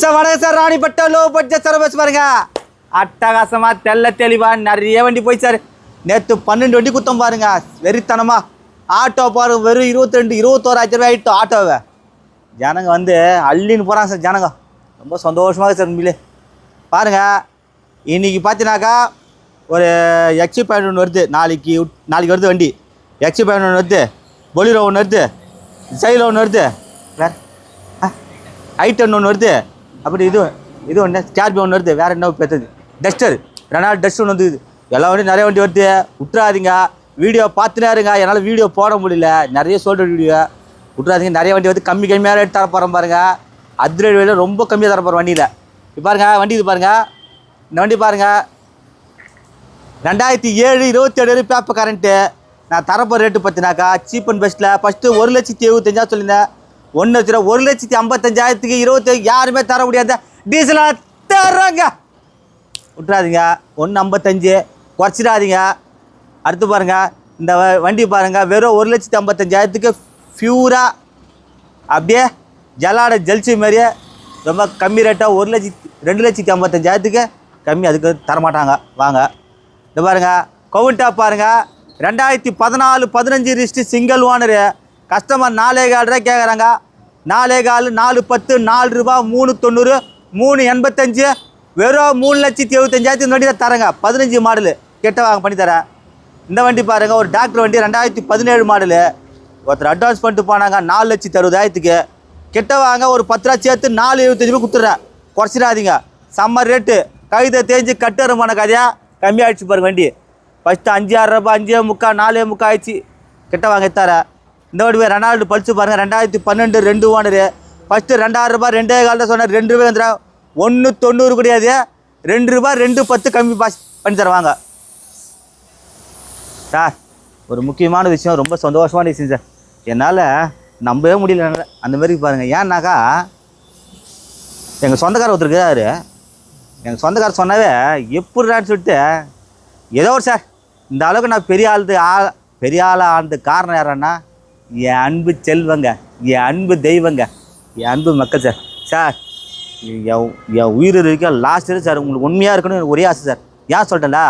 Sir வணக்கம் sir Ranipet low budget sir bus பாருங்க அட்டகாசமா தெள்ள தெளிவா நிறைய வண்டி போய் சார் நேற்று பன்னெண்டு வண்டி குத்தம் பாருங்க. வெறித்தனமா. ஆட்டோ பாருங்க வெறும் இருபத்தி ரெண்டு இருபத்தோராயிரத்தி ரூபாய் ஆகிட்டு ஆட்டோவை. ஜனங்க வந்து அள்ளின்னு போகிறாங்க சார் ஜனங்க. ரொம்ப சந்தோஷமாக சார் உண்மையிலே. பாருங்க. இன்னைக்கு பார்த்தீங்கன்னாக்கா ஒரு எக்ஸி பாயிண்ட் ஒன்று வருது. நாளைக்கு நாளைக்கு வருது வண்டி. எக்ஸி பாயிண்ட் ஒன்று வருது. பொலிரோ ஒன்று வருது. சைடில் ஒன்று வருது. வேறு ஐட்டன் ஒன்று வருது. அப்படி இது இது ஒன்று ஸ்கார்பியோ ஒன்று வருது வேறு என்ன பெற்றது டஸ்டர் ரெனால்டு டஸ்ட் ஒன்று வந்து எல்லா வண்டியும் நிறைய வண்டி வருது விட்டுறாதீங்க வீடியோ பார்த்துனே இருங்க என்னால் வீடியோ போட முடியல. நிறைய சொல்கிற வீடியோ விட்டுறாதீங்க நிறைய வண்டி வந்து கம்மி கம்மியாக ரேட் தர போகிறோம் பாருங்க. அதிரடி வழியில் ரொம்ப கம்மியாக தர போகிறோம் வண்டியில். இப்போ வண்டி இது பாருங்கள் இந்த வண்டி பாருங்கள் ரெண்டாயிரத்தி ஏழு இருபத்தி ஏழு பேப்பர் கரண்ட்டு நான் தரப்போகிற ரேட்டு பார்த்தினாக்கா சீப் அண்ட் பெஸ்ட்டில் ஃபஸ்ட்டு ஒரு லட்சத்தி எழுபத்தஞ்சா சொல்லியிருந்தேன். ஒன்று லட்ச ரூபா ஒரு லட்சத்தி ஐம்பத்தஞ்சாயிரத்துக்கு இருபத்தி யாருமே தர முடியாத டீசலாக தர்றாங்க. விட்றாதீங்க ஒன்று ஐம்பத்தஞ்சு. குறைச்சிடாதீங்க. அடுத்து பாருங்கள் இந்த வ- வண்டி பாருங்கள் வெறும் ஒரு லட்சத்தி ஐம்பத்தஞ்சாயிரத்துக்கு ஃபியூராக அப்படியே ஜலாட ஜெல்சி மாதிரியே ரொம்ப கம்மி ரேட்டாக ஒரு லட்சத்தி ரெண்டு லட்சத்தி ஐம்பத்தஞ்சாயிரத்துக்கு கம்மி அதுக்கு தரமாட்டாங்க. வாங்க. இந்த பாருங்க. கவுண்டா பாருங்க. ரெண்டாயிரத்தி பதினாலு பதினஞ்சு ரிஸ்ட்டு சிங்கிள் ஓனரு கஸ்டமர் நாலே கால் ரூபாய் கேட்குறாங்க நாலே கால் நாலு பத்து நாலு ரூபா மூணு தொண்ணூறு மூணு எண்பத்தஞ்சு வெறும் மூணு லட்சத்தி எழுபத்தஞ்சாயிரத்தி இந்த வண்டி தான் தரேங்க. பதினஞ்சு மாடலு. கெட்ட வாங்க பண்ணி தரேன். இந்த வண்டி பாருங்க ஒரு டாக்டர் வண்டி ரெண்டாயிரத்தி பதினேழு மாடலு. ஒருத்தர் அட்வான்ஸ் பண்ணிட்டு போனாங்க நாலு லட்சத்தி அறுபதாயிரத்துக்கு. கிட்ட வாங்க ஒரு பத்து ரூபா சேர்த்து நாலு எழுபத்தஞ்சு ரூபா கொடுத்துட்றேன். குறைச்சிடாதீங்க. செம்ம ரேட்டு கவிதை தேஞ்சு கட்டுறமான கதையாக கம்மியாகிடுச்சு பாருங்க வண்டி. ஃபஸ்ட்டு அஞ்சு ஆறுரூபா அஞ்சே முக்கால் நாலே முக்கா ஆயிடுச்சு. கிட்ட வாங்க தரேன். இந்த வண்டி ரெனால்டு பழிச்சு பாருங்கள் ரெண்டாயிரத்தி பன்னெண்டு ரெண்டு ஓனரு. ஃபஸ்ட்டு ரெண்டாயிரம் ரூபாய் ரெண்டே காலத்தில் சொன்னார். ரெண்டு ரூபாய் வந்துடா. ஒன்று தொண்ணூறு கிடையாது. ரெண்டு ரூபாய் ரெண்டு பத்து கம்மி பாஸ் பண்ணி தருவாங்க. சார் ஒரு முக்கியமான விஷயம். ரொம்ப சந்தோஷமான விஷயம் சார். என்னால் நம்பவே முடியல அந்த மாதிரி பாருங்கள் ஏன்னாக்கா எங்கள் சொந்தக்காரர் ஒருத்தர் இருக்கிறாரு எங்கள் சொந்தக்காரர் சொன்னாவே எப்படிடான்னு சொல்லிட்டு ஏதோ ஒரு சார் இந்த அளவுக்கு நான் பெரிய ஆளுது ஆ பெரிய ஆளாக ஆனது காரணம் யாரன்னா என் அன்பு செல்வங்க என் அன்பு தெய்வங்க என் அன்பு மக்கள் சார். சார் என் என் உயிர் வரைக்கும் லாஸ்ட் சார் உங்களுக்கு உண்மையாக இருக்கணும்னு எனக்கு ஒரே ஆசை சார். ஏன் சொல்லிட்டேன்ல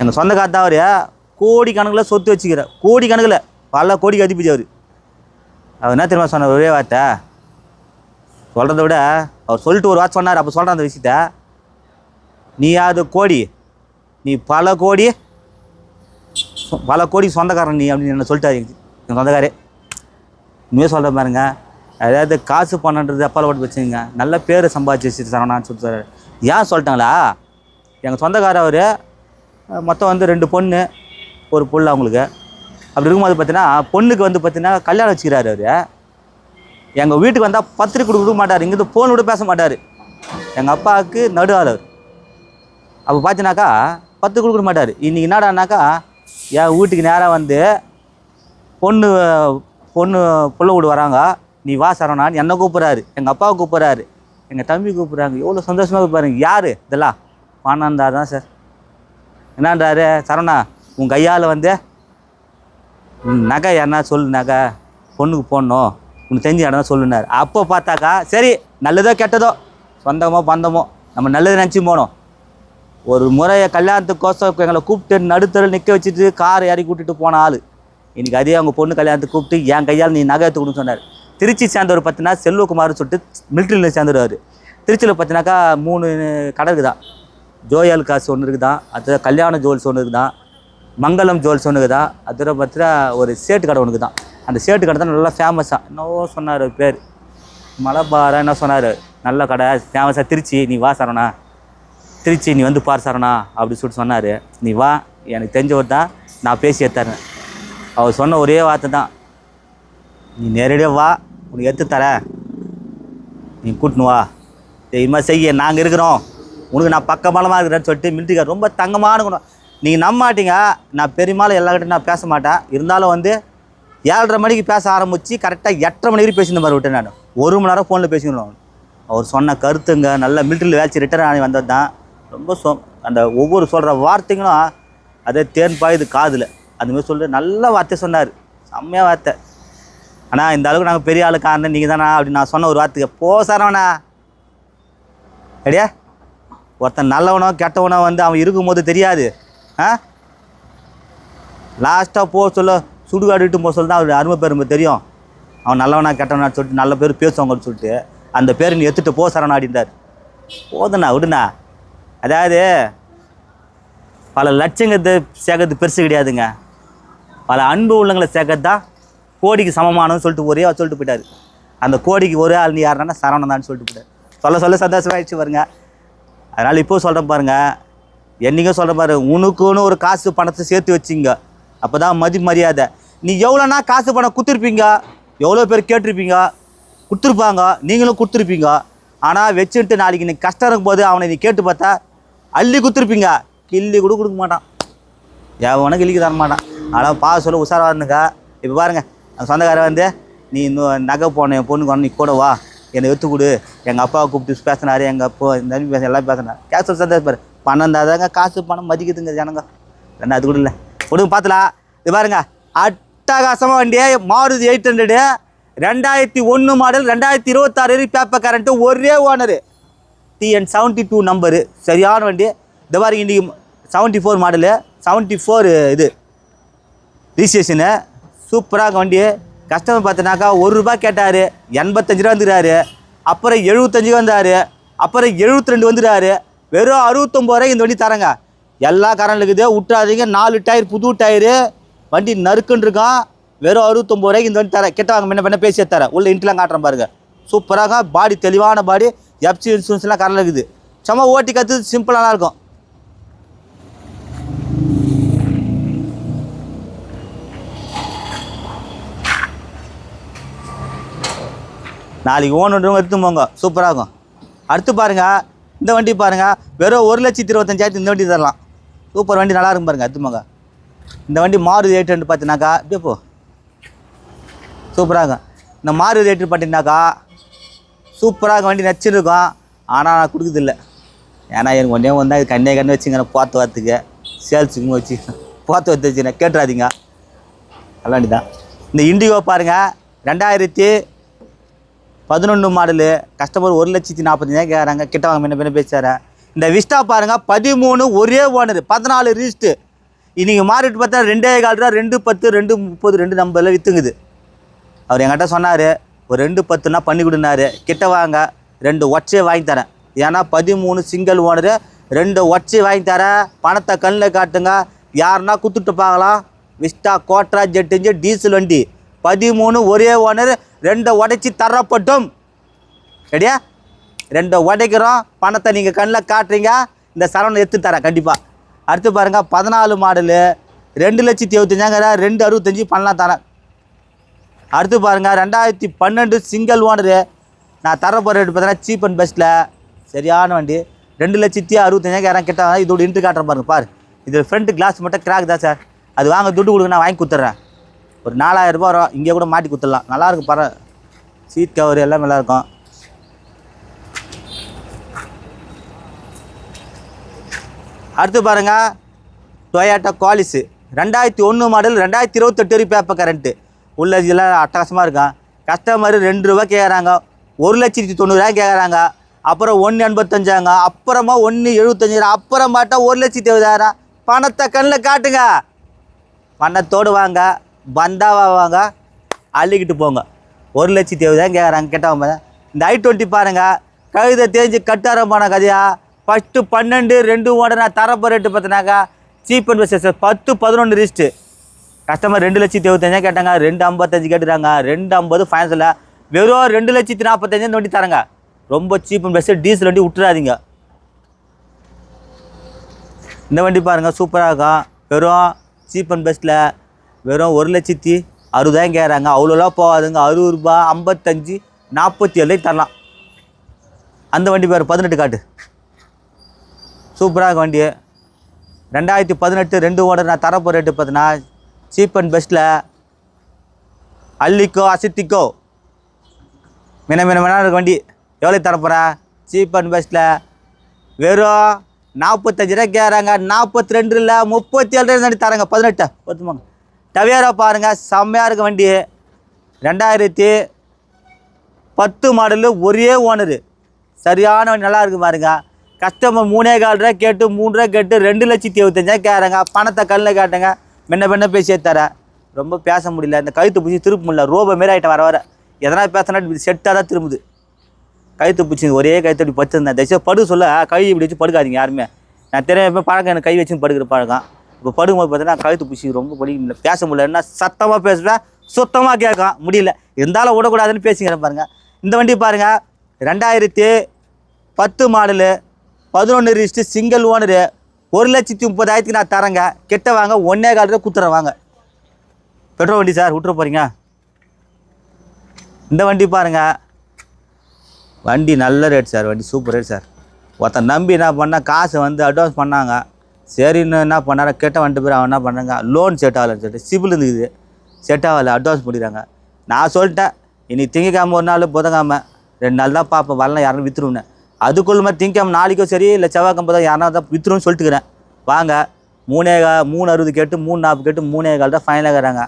எங்கள் சொந்தக்காரர் தான் அவர். கோடி கணக்கில் சொத்து வச்சுக்கிற கோடி கணக்கில் பல கோடிக்கு அதிபதி அவர். அவர் என்ன தெரியுமா சொன்னார்? ஒரே வார்த்தை. சொல்கிறத விட அவர் சொல்லிட்டு ஒரு வார்த்தை சொன்னார். அப்போ சொல்கிறேன் அந்த விஷயத்த. நீ நீயாவது கோடி. நீ பல கோடி பல கோடி சொந்தக்காரன் நீ அப்படின்னு என்ன சொல்லிட்டாரு. என் சொந்தக்காரே. இனிமேல் சொல்கிறேன் பாருங்க. அதாவது காசு பணன்றது அப்பால் போட்டு வச்சுங்க நல்ல பேர் சம்பாதிச்சு வச்சுட்டு சரவணான்னு சொல்லிட்டு ஏன் சொல்லிட்டாங்களா? எங்கள் சொந்தக்காரர் அவர் மொத்தம் வந்து ரெண்டு பொண்ணு ஒரு புள்ள அவங்களுக்கு. அப்படி இருக்கும்போது பார்த்தீங்கன்னா பொண்ணுக்கு வந்து பார்த்தீங்கன்னா கல்யாணம் வச்சுக்கிறாரு அவர். எங்கள் வீட்டுக்கு வந்தால் பத்திரிக்கை கொடுக்க மாட்டார். இங்கேருந்து ஃபோன் கூட பேச மாட்டார். எங்கள் அப்பாவுக்கு நடுவாளர் அப்போ பார்த்தீங்கன்னாக்கா பத்து கொடுக்க மாட்டார். இன்றைக்கி என்னடானாக்கா என் வீட்டுக்கு நேராக வந்து பொண்ணு பொண்ணு பிள்ளை வீடு வராங்க. நீ வா சரவணான்னு என்னை கூப்பிட்றாரு. எங்கள் அப்பாவை கூப்பிட்றாரு. எங்கள் தம்பி கூப்பிட்றாங்க. எவ்வளோ சந்தோஷமாக பாருங்க. யார்? இதெல்லாம். பணம்தா தான் சார் என்னன்றாரு? சரவணா உன் கையால் வந்து நகை என்ன சொல்லு நகை. பொண்ணுக்கு போடணும். உனக்கு தெரிஞ்ச இடம் தான் சொல்லுனார் அப்போ பார்த்தாக்கா சரி நல்லதோ கெட்டதோ சொந்தமோ பந்தமோ நம்ம நல்லது நினச்சி போனோம். ஒரு முறையை கல்யாணத்துக்கோசம் எங்களை கூப்பிட்டு நடுத்தரில் நிற்க வச்சுட்டு கார் இறக்கி கூட்டிட்டு போன ஆள். இன்றைக்கி அதே அவங்க பொண்ணு கல்யாணத்துக்கு கூப்பிட்டு என் கையால் நீ நகை எடுத்துக்கணும்னு சொன்னார். திருச்சி சேர்ந்தவர் பார்த்தீங்கன்னா செல்வகுமார்னு சொல்லிட்டு மிலிட்ரியில் சேர்ந்துருவார். திருச்சியில் பார்த்தினாக்கா மூணு கடை இருக்குதான். ஜோயல் காசு ஒன்று இருக்குதான். அது கல்யாண ஜுவல்ஸ் ஒன்று இருக்குதான். மங்களம் ஜுவல்ஸ் ஒன்று இருக்குதான். அதில் பார்த்தா ஒரு சேட்டு கடை ஒன்று இருக்குதான். அந்த சேட்டு கடை தான் நல்லா ஃபேமஸாக என்னவோ சொன்னார் பேர். மலபாரா என்ன சொன்னார். நல்ல கடை ஃபேமஸாக திருச்சி. நீ வா சரணா திருச்சி நீ வந்து பார் சரணா அப்படி சொல்லிட்டு சொன்னார். நீ வா எனக்கு தெரிஞ்சவர் தான் நான் பேசி எடுத்தாருன்னு அவர் சொன்ன ஒரே வார்த்தை தான். நீ நேரடியாக வா உனக்கு எடுத்து தரேன். நீ கூட்டினு வா. தெரியுமா செய்ய நாங்கள் இருக்கிறோம். உனக்கு நான் பக்கபலமாக இருக்கிறேன்னு சொல்லிட்டு மிலிட்ரிக்கார் ரொம்ப தங்கமான குணம். நீங்கள் நம்ப மாட்டீங்க நான் பெரும்பாலும் எல்லார்கிட்டையும் நான் பேச மாட்டேன். இருந்தாலும் வந்து ஏழரை மணிக்கு பேச ஆரம்பித்து கரெக்டாக எட்டரை மணி வரைக்கும் பேசின மாதிரி விட்டேன் நான். ஒரு மணி நேரம் ஃபோனில் பேசிக்கணும் அவர் சொன்ன கருத்துங்க நல்ல மிலிட்ரியில் வேலைச்சு ரிட்டர்ன் ஆகி வந்தது தான் ரொம்ப சொ அந்த ஒவ்வொரு சொல்கிற வார்த்தைங்களும் அதே தேன் பாயுது காதில். அதுமாரி மாதிரி நல்ல வார்த்தை சொன்னார். செம்மையாக வார்த்தை. ஆனால் இந்த அளவுக்கு நாங்கள் பெரிய ஆளு காரணம் நீங்கள் தானா அப்படின்னு நான் சொன்ன ஒரு வார்த்தைக்கு போ சரவணா. அடியா ஒருத்தன் நல்லவனோ கெட்டவனோ வந்து அவன் இருக்கும்போது தெரியாது. ஆ? லாஸ்ட்டாக போக சொல்ல. சுடுகாடு போக சொல்ல தான் அவருடைய அருமை பெருமை தெரியும். அவன் நல்லவனா கெட்டவனா சொல்லிட்டு நல்ல பேர் பேசுவாங்கன்னு சொல்லிட்டு அந்த பேரை நீ எடுத்துகிட்டு போ சரணா அப்படின்றார். போதுண்ணா விடுண்ணா. அதாவது பல லட்சங்கிறது சேர்க்கறது பெருசு கிடையாதுங்க. பல அன்பு உள்ளங்களை சேர்க்கறது தான் கோடிக்கு சமமானன்னு சொல்லிட்டு ஒரே சொல்லிட்டு போயிட்டார். அந்த கோடிக்கு ஒரே ஆள் நீ யாருன்னா சரவணன் தான் சொல்லிட்டு போயிட்டார். சொல்ல சொல்ல சந்தோஷமாயிடுச்சு பாருங்க. அதனால் இப்போ சொல்கிறேன் பாருங்க. என்றைக்கும் சொல்கிறேன் பாரு உனக்குன்னு ஒரு காசு பணத்தை சேர்த்து வச்சிங்க. அப்போ தான் மதி மரியாதை. நீ எவ்வளோனா காசு பணம் கொடுத்துருப்பீங்க? எவ்வளோ பேர் கேட்டிருப்பீங்க? கொடுத்துருப்பாங்க. நீங்களும் கொடுத்துருப்பீங்க. ஆனால் வச்சுட்டு நாளைக்கு நீ கஷ்டம் இருக்கும்போது அவனை நீ கேட்டு பார்த்தா அள்ளி கொடுத்துருப்பீங்க கிள்ளி கூட கொடுக்க மாட்டான். எவனும் கிள்ளிக்கு தர மாட்டான். ஆனால் பா சொல்ல உஷாராக இருந்துங்க இப்போ பாருங்க அந்த சொந்தக்காரன் வந்து நீ இன்னும் நகை போன என் பொண்ணுக்கு வரணும் நீ கூட வா. என்னை எடுத்து கொடு. எங்கள் அப்பாவை கூப்பிட்டு பேசினாரு எங்கள் அப்பா இந்த மாதிரி பேச எல்லாம் பேசினார். கேஸ் சந்தோஷம் பணம் தாங்க காசு பணம் மதிக்குதுங்க ஜனங்க. ரெண்டு அது கூட இல்லை. கொடுங்க பார்த்துலாம் இது பாருங்க அட்டகாசமாக வண்டியே மாருதி எயிட் ஹண்ட்ரடு ரெண்டாயிரத்தி ஒன்று மாடல் ரெண்டாயிரத்தி இருபத்தாறு பேப்பர் கரண்ட்டு ஒரே owner TN seventy two number சரியான வண்டி. இந்த மாதிரி இன்றைக்கி seventy four model seventy four இது. ரிஜிஸ்ட்ரேஷனு சூப்பராக வண்டி. கஸ்டமர் பார்த்தனாக்கா ஒரு ரூபா கேட்டார் எண்பத்தஞ்சு ரூபா வந்துடுறாரு. அப்புறம் எழுபத்தஞ்சு வந்தார் அப்புறம் எழுபத்தி ரெண்டு வந்துடுறாரு. வெறும் அறுபத்தொம்பது ரூபாய்க்கு இந்த வண்டி தரேங்க. எல்லா காரணம் இருக்குது. விட்டுறாதீங்க நாலு டயர் புது டயரு. வண்டி நறுக்குன்னு இருக்கான். வெறும் அறுபத்தொம்பது ரூபாய்க்கு இந்த வண்டி தரேன் கிட்ட வாங்க முன்ன பண்ண பேசி தரேன் உள்ள இன்ட்லாம் காட்டுறேன் பாருங்க. சூப்பராக பாடி தெளிவான பாடி எஃப்சி இன்சூரன்ஸ்லாம் கரெக்டாக இருக்குது. சும்மா ஓட்டி கற்று சிம்பிளாக இருக்கும். நாளைக்கு ஓனுன்றவங்க எடுத்து போங்க. சூப்பராக இருக்கும். அடுத்து பாருங்கள் இந்த வண்டி பாருங்கள் வெறும் ஒரு லட்சத்தி இருபத்தஞ்சாயிரத்து இந்த வண்டி தரலாம். சூப்பர் வண்டி நல்லா இருக்கும் பாருங்கள் எடுத்து போங்க. இந்த வண்டி மாறு எயிட் ஹண்ட்ரட் பார்த்தீங்கன்னாக்கா இப்படியே போ சூப்பராக இருக்கும். இந்த மாறு எயிட் பார்த்தீங்கன்னாக்கா சூப்பராக வண்டி நச்சிருக்கோம் ஆனால் நான் கொடுக்குறதில்ல. ஏன்னா எனக்கு ஒன்றே வந்தால் இது கண்ணே கண்ணு வச்சுங்க போத்து வரத்துக்கு சேல்ஸுக்கும் வச்சு போத்து வரத்து வச்சுங்க கேட்டுறாதீங்க. நல்ல வண்டி தான். இந்த இண்டிகோ பாருங்கள் ரெண்டாயிரத்தி பதினொன்று மாடலு. கஸ்டமர் ஒரு லட்சத்தி நாற்பத்தஞ்சாயிரம் கேட்குறாங்க கிட்ட வாங்க முன்ன பின்ன பேசுகிறேன் இந்த விஸ்டா பாருங்கள் பதிமூணு ஒரே ஓனர் பதினாலு ரிஜிஸ்ட்டு இன்றைக்கி மாறிட்டு பார்த்தா ரெண்டே கால் ரூபா ரெண்டு பத்து ரெண்டு முப்பது ரெண்டு நம்பரில் விற்றுங்குது அவர் என்கிட்ட சொன்னார் ஒரு ரெண்டு பத்துனா பண்ணி கொடுனாரு. கிட்ட வாங்க ரெண்டு ஒச்சே வாங்கி தரேன். ஏன்னா பதிமூணு சிங்கிள் ஓனரு ரெண்டு ஒச்சை வாங்கி தரேன். பணத்தை கண்ணில் காட்டுங்க. யாருன்னா குத்துட்டு பார்க்கலாம் விஸ்டா கோட்ரா ஜெட்டுஞ்சு டீசல் வண்டி. பதிமூணு ஒரே ஓனர் ரெண்டை உடைச்சி தரப்பட்டும். சரியா ரெண்டை உடைக்கிறோம். பணத்தை நீங்கள் கண்ணில் காட்டுறீங்க. இந்த சரவணை எடுத்து தரேன் கண்டிப்பாக அடுத்து பாருங்கள் பதினாலு மாடலு ரெண்டு லட்சத்தி இருபத்தஞ்சாங்கிற ரெண்டு அறுபத்தஞ்சி பண்ணலாம் தரேன். அடுத்து பாருங்கள் ரெண்டாயிரத்தி பன்னெண்டு சிங்கிள் ஓனரு நான் தர போகிற ரேட்டு பார்த்தீங்கன்னா சீப் அண்ட் பெஸ்ட்டில் சரியான வண்டி. ரெண்டு லட்சத்தி அறுபத்தஞ்சாயிரம் கிட்ட இதோட இன்ட்டு காட்டுறேன் பாருங்க பாரு. இது ஃப்ரண்ட்டு கிளாஸ் மட்டும் கிராக் தான் சார். அது வாங்க துட்டு கொடுங்க நான் வாங்கி கொடுத்துட்றேன். ஒரு நாலாயிரம் ரூபாய் வரும் இங்கே கூட மாட்டி கொடுத்துடலாம். நல்லாயிருக்கும் பர. சீட் கவர் எல்லாம் நல்லாயிருக்கும் அடுத்து பாருங்க டொயாட்டோ குவாலிஸு ரெண்டாயிரத்தி ஒன்று மாடல் ரெண்டாயிரத்தி இருபத்தெட்டு பேப்பர் கரண்ட்டு உள்ள இதெல்லாம் அட்டகாசமாக இருக்கும் கஸ்டமர் ரெண்டு ரூபா கேட்குறாங்க ஒரு லட்சத்தி தொண்ணூறுரூவா கேட்குறாங்க அப்புறம் ஒன்று எண்பத்தஞ்சாங்க. அப்புறமா ஒன்று எழுபத்தஞ்சாயிரம் அப்புறமாட்டா ஒரு லட்சத்தி எழுபதாயிரம். பணத்தை கண்ணில் காட்டுங்க. பணத்தோடு வாங்க. பந்தாவா வாங்க. அள்ளிக்கிட்டு போங்க. ஒரு லட்சத்தி எழுபதாயிரம் கேட்குறாங்க கேட்டவங்க இந்த ஐ டுவெண்ட்டி பாருங்கள் கழுதை தேஞ்சு கட்டாரம் போன கதையா? ஃபஸ்ட்டு பன்னெண்டு ரெண்டு ஓட நான் தரப்போ ரேட்டு பார்த்தினாக்கா சீப் அண்ட் பெஸ்ட் பத்து பதினொன்று ரிஸ்ட்டு கஸ்டமர் ரெண்டு லட்சத்தி இருபத்தஞ்சா கேட்டாங்க ரெண்டு ஐம்பத்தஞ்சு கேட்டுறாங்க ரெண்டு ஐம்பது ஃபைனல்ஸில் வெறும் ரெண்டு லட்சத்தி நாற்பத்தஞ்சு இந்த வண்டி தரங்க. ரொம்ப சீப் அண்ட் பெஸ்ட்டு டீசல் வண்டி விட்டுறாதீங்க. இந்த வண்டி பாருங்கள் சூப்பராக இருக்கும் வெறும் சீப் அண்ட் பெஸ்ட்டில் வெறும் ஒரு லட்சத்தி அறுபதாயிரம் கேட்குறாங்க அவ்வளோலாம் போகாதுங்க. அறுபது ரூபா ஐம்பத்தஞ்சு நாற்பத்தி ஏழு தரலாம். அந்த வண்டி பேர் பதினெட்டு காட்டு. சூப்பராக இருக்கும் வண்டி. ரெண்டாயிரத்தி பதினெட்டு ரெண்டு ஓடர் நான் தரப்போ ரேட்டு பார்த்தீங்கன்னா சீப் அண்ட் பெஸ்ட்டில் அள்ளிக்கோ அசித்திக்கோ. மின மின மின இருக்க வண்டி. எவ்வளோ தரப்போகிறா சீப் அண்ட் பெஸ்ட்டில் வெறும் நாற்பத்தஞ்சு ரூபா கேட்குறாங்க நாற்பத்தி ரெண்டு இல்லை முப்பத்தி ஏழு ரூபாய் தரங்க. பதினெட்டு. ஒத்துமாங்க டவியாரா பாருங்கள் செம்மையாக இருக்க வண்டி. ரெண்டாயிரத்தி பத்து மாடலு ஒரே ஓனரு. சரியான வண்டி, நல்லா இருக்கு பாருங்க. கஸ்டமர் மூணே கால் ரூபா கேட்டு மூணு ரூபா கேட்டு ரெண்டு லட்சத்தி இருபத்தஞ்சா கேட்குறாங்க பணத்தை கல்லில் கேட்டேங்க. மென்ன மென்ன பேசியே தரேன் ரொம்ப பேச முடியல. இந்த கழுத்து பூச்சி திருப்ப முடியல. ரோபோ மாரி ஆகிட்டேன் வர வர. எதனா பேசினா செட்டாக தான் திரும்புது. கழுத்து பூச்சி ஒரே கழுத்து அப்படி படுத்திருந்தேன். தயவுசெய்து படுக்க சொல்ல. கை இப்படி வச்சு படுக்காதீங்க யாருமே. நான் தெரியாம பழக்கம் எனக்கு கை வச்சு படுக்கிற பழக்கம். இப்போ படுக்கும்போது பார்த்தீங்கன்னா கழுத்து பூச்சி ரொம்ப படிக்க முடியல. பேச முடியலன்னா சத்தமாக பேசுவேன் சுத்தமாக கேட்கும். முடியல. இருந்தாலும் விடக்கூடாதுன்னு பேசிக்கிறேன் பாருங்கள் இந்த வண்டி பாருங்கள் ரெண்டாயிரத்தி பத்து மாடலு பதினொன்று ரிஸ்ட்டு சிங்கிள் ஓனரு ஒரு லட்சத்தி முப்பதாயிரத்துக்கு நான் தரேங்க. கெட்ட வாங்க ஒன்னே கால் ரூபா வாங்க. பெட்ரோல் வண்டி சார் விட்டுற போகிறீங்க இந்த வண்டி பாருங்க. வண்டி நல்ல ரேட் சார் வண்டி சூப்பர் ரேட் சார். ஒருத்தன் நம்பி என்ன பண்ணால் காசு வந்து அட்வான்ஸ் பண்ணாங்க. சரின்னு என்ன பண்ணாரா? கெட்ட வந்துட்டு பேர் அவன் என்ன பண்ணாங்க லோன் செட் ஆகலன்னு சொல்லிட்டு சிபில் இருந்துக்குது. செட் ஆகலை அட்வான்ஸ் பண்ணிடுறாங்க. நான் சொல்லிட்டேன் இனி திங்கக்கிழமை ஒரு நாள் புதங்காமல் ரெண்டு நாள் தான் பார்ப்பேன் வரலாம் யாரும் விற்றுருவேன் அதுக்குள்ள மாதிரி திங்கம் நாளைக்கும் சரி இல்லை செவ்வாய்க்கிழமை தான் யாரா தான் விற்றுருன்னு சொல்லிட்டுக்கிறேன். வாங்க மூணே கா மூணு அறுபது கேட்டு மூணு நாற்பது கேட்டு மூணே கால் தான் ஃபைனலாக இருக்கிறாங்க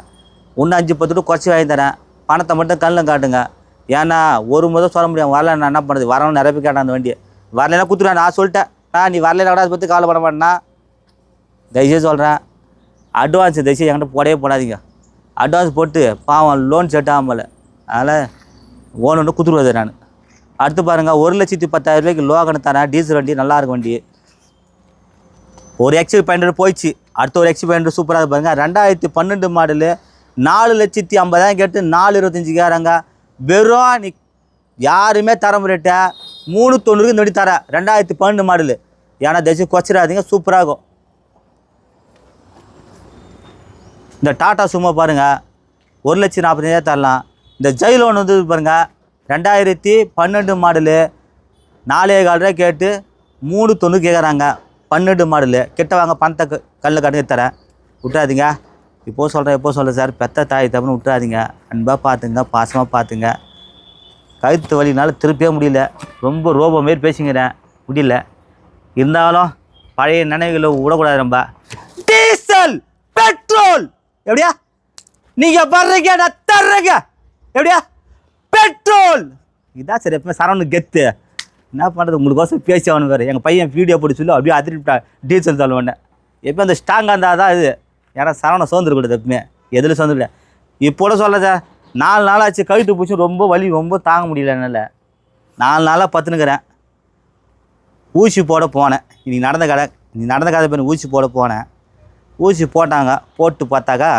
ஒன்று அஞ்சு பத்து ரூபா குறைச்சி வாங்கி தரேன். பணத்தை மட்டும் கண்ணில் காட்டுங்க. ஏன்னா ஒரு முதல் சொல்ல முடியும் வரல நான் என்ன பண்ணுறது வரவன் நிறைய பேர் கேட்டேன் அந்த வண்டியை. வரலைன்னா குத்துருவேன். நான் சொல்லிட்டேன். நான் நீ வரலைன்னா கூட அதை பற்றி கவலைப்பட மாட்டேன்னா தயவுசெய்து சொல்கிறேன் அட்வான்ஸ் தயவுசெய்து என்கிட்ட போடவே போடாதீங்க. அட்வான்ஸ் போட்டு பாவம் லோன் செட் ஆகல அதனால் ஓன் ஒன்று குத்துருவது நான். அடுத்து பாருங்கள் ஒரு லட்சத்தி பத்தாயிரம் ரூபாய்க்கு லோகனை தரேன் டீசல் வண்டி நல்லா இருக்கும் வண்டி. ஒரு எக்ஸி பன்னெண்டு போயிடுச்சு. அடுத்த ஒரு எக்ஸ்பி பன்னெண்டு சூப்பராக பாருங்கள் ரெண்டாயிரத்தி பன்னெண்டு மாடலு நாலு லட்சத்தி ஐம்பதாயிரம் கேட்டு நாலு இருபத்தஞ்சி கேறாங்க வெறும் நீ யாருமே தர முடியட்ட மூணு தொண்ணூறுக்கு இந்த வண்டி தரேன் ரெண்டாயிரத்தி பன்னெண்டு மாடலு ஏன்னா தயவுச்சு குறைச்சிடாதீங்க சூப்பராக இருக்கும். இந்த டாட்டா சும்மா பாருங்கள் ஒரு லட்சம் நாற்பத்தஞ்சாயிரம் தரலாம். இந்த ஜெயிலோன் வந்து பாருங்கள் ரெண்டாயிரத்தி பன்னெண்டு மாடலு. நாலே கால் ரூபாய் கேட்டு மூணு தொண்ணூறு கேட்குறாங்க பன்னெண்டு மாடலு. கிட்ட வாங்க பணத்தை க- கல்லில் கட்டுங்க தரேன். விட்றாதீங்க இப்போ சொல்கிறேன் எப்போ சொல்கிறேன் சார். பெத்த தாய் தப்புன்னு விட்றாதீங்க அன்பாக பார்த்துங்க பாசமாக பார்த்துங்க. கழுத்து வலினால திருப்பியே முடியல. ரொம்ப ரோபோ மாரி பேசிக்கிறேன். முடியல. இருந்தாலும் பழைய நினைவுகளை விடக்கூடாது ரொம்ப டீசல் பெட்ரோல். எப்படியா? நீங்கள் வர்றீங்க நான் தர்றேங்க. எப்படியா? பெட்ரோல். இதான் சரி எப்பவுமே சரவணு கெத்து. என்ன பண்ணுறது உங்களுக்கோசம் பேசி அவனு வேறு. எங்கள் பையன் வீடியோ போட்டு சொல்லி அப்படியே அதிர்ட்டா டீசல் தள்ளுவேன் எப்போ அந்த ஸ்ட்ராங்காக இருந்தால் தான் இது. ஏன்னா சரவணை சோர்ந்துருக்கூடாது எப்பவுமே. எதில் சோர்ந்துடல இப்போ கூட நாலு நாள் ஆச்சு கழுத்து பூச்சி ரொம்ப வலி ரொம்ப தாங்க முடியல என்னால். நாலு நாளாக பத்துனுக்கிறேன் ஊசி போட போனேன். இன்றைக்கி நடந்த கடை நீ நடந்த கதை பேர் ஊசி போட போனேன். ஊசி போட்டாங்க போட்டு பார்த்தாக்கா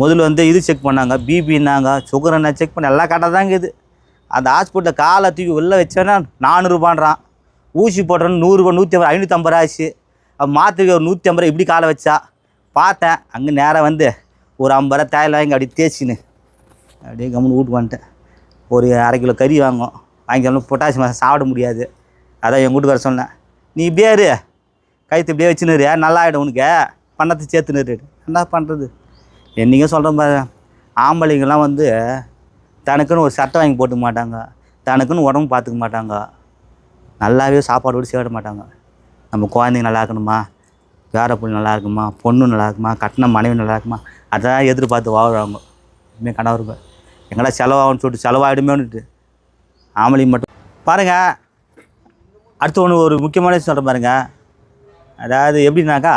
முதல்ல வந்து இது செக் பண்ணாங்க பிபின்னாங்க சுகர் என்ன செக் பண்ண எல்லாம் கரெக்டாக தாங்க இது. அந்த ஹாஸ்பிட்டலில் காலை தூக்கி உள்ளே வச்சோன்னா நானூறுபான்றான். ஊசி போடுறோன்னு நூறுரூபா நூற்றி ஐம்பது ஐநூற்றம்பது ரூபா ஆச்சு. மாத்திரைக்கு ஒரு நூற்றி ஐம்பது ரூபா இப்படி காலை வச்சா. பார்த்தேன் அங்கே நேராக வந்து ஒரு ஐம்பது ரூபா தேயில வாங்கி அப்படியே தேய்ச்சின்னு. அப்படியே கம்முன்னு வீட்டுக்கு வந்துட்டேன். ஒரு அரை கிலோ கறி வாங்கும் வாங்கிக்கலாம் பொட்டாசி மாதம் சாப்பிட முடியாது. அதான் என் வீட்டுக்கார வர சொன்னேன். நீ இப்படியே இரு. கைத்து இப்படியே வச்சுன்னு நல்லா ஆகிடும் உனக்கு? பண்ணத்தை சேர்த்துன்னு என்ன பண்ணுறது என்றைக்கும் சொல்கிறேன் பாரு ஆம்பளைங்கெல்லாம் வந்து தனக்குன்னு ஒரு சட்டை வாங்கி போட்டுக்க மாட்டாங்க. தனக்குன்னு உடம்பு பார்த்துக்க மாட்டாங்க. நல்லாவே சாப்பாடு கூட மாட்டாங்க. நம்ம குழந்தைங்க நல்லா இருக்கணுமா? வேற பொண்ணு நல்லா இருக்குமா? பொண்ணு நல்லா இருக்குமா? கட்டின மனைவி நல்லா இருக்குமா? அதான் எதிர்பார்த்து வாழ்கிறாங்க இனிமே கணவர் எங்கடா செலவாகும்னு சொல்லிட்டு செலவாகிடுமேன்னுட்டு ஆம்பளைங்க மட்டும். பாருங்கள் அடுத்து ஒன்று ஒரு முக்கியமான விஷயம் சொல்கிறேன் பாருங்கள் அதாவது எப்படின்னாக்கா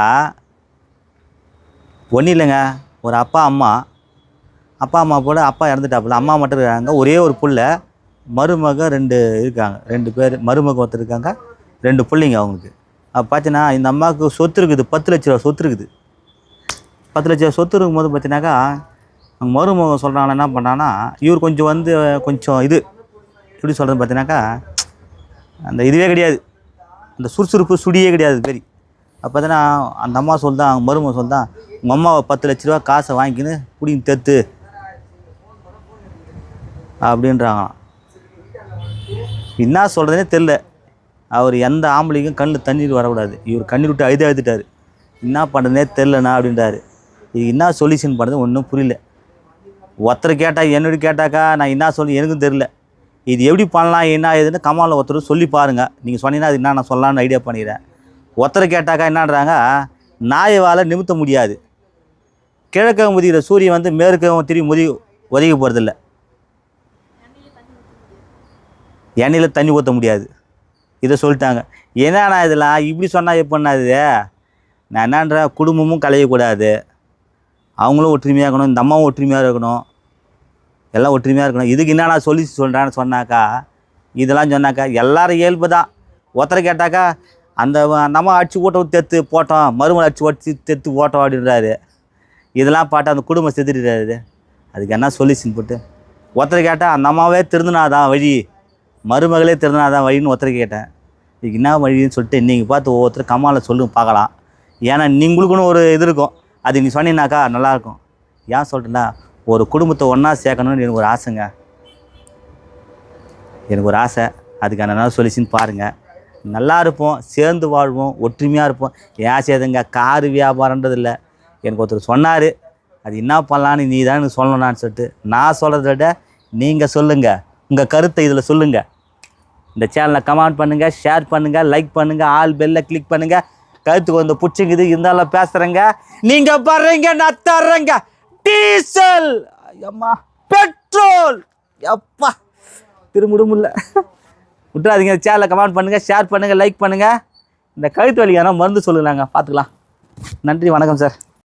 ஒன்றும் இல்லைங்க. ஒரு அப்பா அம்மா. அப்பா அம்மா போல் அப்பா இறந்துட்டாப்புல. அம்மா மட்டும் இருக்காங்க. ஒரே ஒரு புள்ள மருமக ரெண்டு இருக்காங்க. ரெண்டு பேர் மருமக ஒருத்தர் இருக்காங்க. ரெண்டு பிள்ளைங்க அவங்களுக்கு. அப்போ பார்த்தீங்கன்னா இந்த அம்மாவுக்கு சொத்து இருக்குது. பத்து லட்ச ரூபா சொத்து இருக்குது. பத்து லட்ச ரூபா சொத்து இருக்கும்போது பார்த்தீங்கன்னாக்கா அவங்க மருமகன் சொல்கிறாங்க என்ன பண்ணான்னா இவர் கொஞ்சம் வந்து கொஞ்சம் இது. எப்படி சொல்கிறது பார்த்தீங்கன்னாக்கா அந்த இதுவே கிடையாது. அந்த சுறுசுறுப்பு சுடியே கிடையாது பெரிய அப்போ தானே அந்த அம்மா சொல்தான் அவங்க மருமக சொல்தான் உங்கள் அம்மாவை பத்து லட்ச ரூபா காசை வாங்கிக்கின்னு குடிங்க தெத்து அப்படின்றாங்களாம். என்ன சொல்கிறதுனே தெரில அவர் எந்த ஆம்பளைக்கும் கண்ணில் தண்ணீர் வரக்கூடாது. இவர் கண்ணீர் விட்டு அழுது அழுதுட்டார். என்ன பண்ணுறதுனே தெரிலண்ணா அப்படின்றாரு. இது என்ன சொல்யூஷன் பண்ணுறது ஒன்றும் புரியல. ஒருத்தர் கேட்டால் என்னோட கேட்டாக்கா நான் என்ன சொல்லி எனக்கும் தெரில இது எப்படி பண்ணலாம் என்ன ஏதுன்னு கமாலில் ஒருத்தர் சொல்லி பாருங்கள் நீங்கள் சொன்னீங்கன்னா அது என்ன நான் சொல்லலாம்னு ஐடியா பண்ணிடுறேன் ஒருத்தர் கேட்டாக்கா என்னன்றாங்க? நாயவால் நிமித்த முடியாது. கிழக்க முதிகிற சூரியன் வந்து மேற்கவும் திரும்பி முதி உதவி போகிறதில்ல எண்ணெயில் தண்ணி ஊற்ற முடியாது. இதை சொல்லிட்டாங்க. என்னண்ணா இதெல்லாம்? இப்படி சொன்னால் எப்படின்னா இது நான் என்னன்ற? குடும்பமும் கலையக்கூடாது அவங்களும் ஒற்றுமையாக இருக்கணும். இந்த அம்மாவும் ஒற்றுமையாக இருக்கணும். எல்லாம் ஒற்றுமையாக இருக்கணும். இதுக்கு என்னண்ணா சொல்லி சொல்கிறான்னு சொன்னாக்கா இதெல்லாம் சொன்னாக்கா எல்லாரும் இயல்பு தான் ஒருத்தரை கேட்டாக்கா அந்த நம்ம அடிச்சு ஓட்டம் தெத்து போட்டோம் மருமலை அடிச்சு ஓட்டி தெத்து ஓட்டம் அப்படின்றாரு இதெல்லாம் பாட்டு அந்த குடும்பம் செத்துட்டுறாரு அதுக்கு என்ன சொல்யூஷன் போட்டு ஒருத்தரை கேட்டால் அந்த அம்மாவே திருந்தினாதான் வழி. மருமகளே திருந்தினாதான் வழின்னு ஒருத்தர் கேட்டேன். இதுக்கு என்ன வழின்னு சொல்லிட்டு நீங்கள் பார்த்து ஒவ்வொருத்தர் கம்மாவில் சொல்லுங்க பார்க்கலாம். ஏன்னா நீங்களுக்குன்னு ஒரு இது இருக்கும். அது நீ சொன்னீங்கனாக்கா நல்லாயிருக்கும். ஏன் சொல்கிறேன்னா ஒரு குடும்பத்தை ஒன்றா சேர்க்கணும்னு எனக்கு ஒரு ஆசைங்க. எனக்கு ஒரு ஆசை. அதுக்கான என்ன சொல்லிச்சின்னு பாருங்கள் நல்லா இருப்போம் சேர்ந்து வாழ்வோம் ஒற்றுமையாக இருப்போம். ஏன் சேதுங்க காரு வியாபாரன்றது இல்லை எனக்கு ஒருத்தர் சொன்னார் அது என்ன பண்ணலான்னு நீ தான் எனக்கு சொல்லணும்னு சொல்லிட்டு நான் சொல்கிறத விட நீங்கள் சொல்லுங்கள் உங்கள் கருத்தை இதில் சொல்லுங்கள் இந்த சேனலை கமெண்ட் பண்ணுங்கள் ஷேர் பண்ணுங்கள் லைக் பண்ணுங்கள் ஆல் பெல்ல கிளிக் பண்ணுங்கள் கருத்துக்கு வந்து பிடிச்சிங்குது இருந்தாலும் பேசுகிறேங்க நீங்கள் வர்றீங்க நான் தர்றேங்க. டீசல்! அம்மா பெட்ரோல்! எப்பா திரும்ப முடியல விட்டுறாதீங்க. சேனலில் கமெண்ட் பண்ணுங்கள் ஷேர் பண்ணுங்கள் லைக் பண்ணுங்கள் இந்த கழுத்து வலிக்கான மருந்து சொல்லுங்களாங்க பார்த்துக்கலாம் நன்றி வணக்கம் சார்